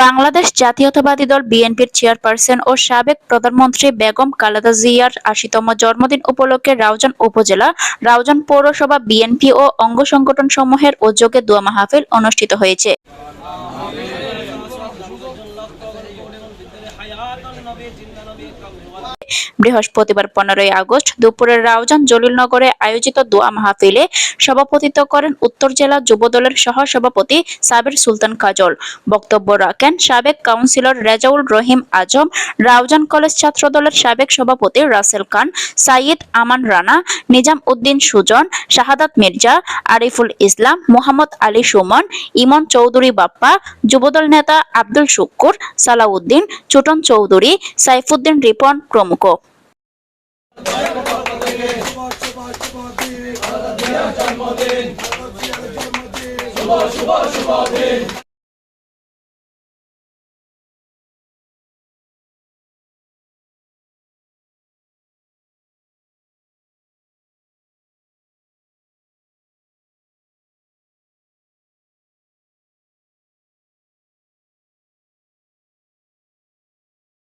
বাংলাদেশ জাতীয়তাবাদী দল বিএনপির চেয়ারপারসন ও সাবেক প্রধানমন্ত্রী বেগম খালেদা জিয়ার আশিতম জন্মদিন উপলক্ষে রাউজান উপজেলা, রাউজান পৌরসভা, বিএনপি ও অঙ্গ সংগঠন সমূহের উদ্যোগে দোয়া মাহফিল অনুষ্ঠিত হয়েছে। বৃহস্পতিবার পনেরোই আগস্ট দুপুরে রাউজান জলিলনগরে আয়োজিত দোয়া মাহফিলে সভাপতিত্ব করেন উত্তর জেলা যুবদলের সহ সভাপতি সাবির সুলতান কাজল। বক্তব্য রাখেন সাবেক কাউন্সিলর রেজাউল রহিম আজম, রাউজান কলেজ ছাত্রদলের সাবেক সভাপতি রাসেল খান, সাইয়দ আমান রানা, নিজাম উদ্দিন সুজন, শাহাদাত মির্জা, আরিফুল ইসলাম, মোহাম্মদ আলী সুমন, ইমন চৌধুরী বাপ্পা, যুবদল নেতা আব্দুল শুক্কুর, সালাউদ্দিন চুটন চৌধুরী সাইফুদ্দিন রিপন প্রমুখ। শুভ শুভ দিন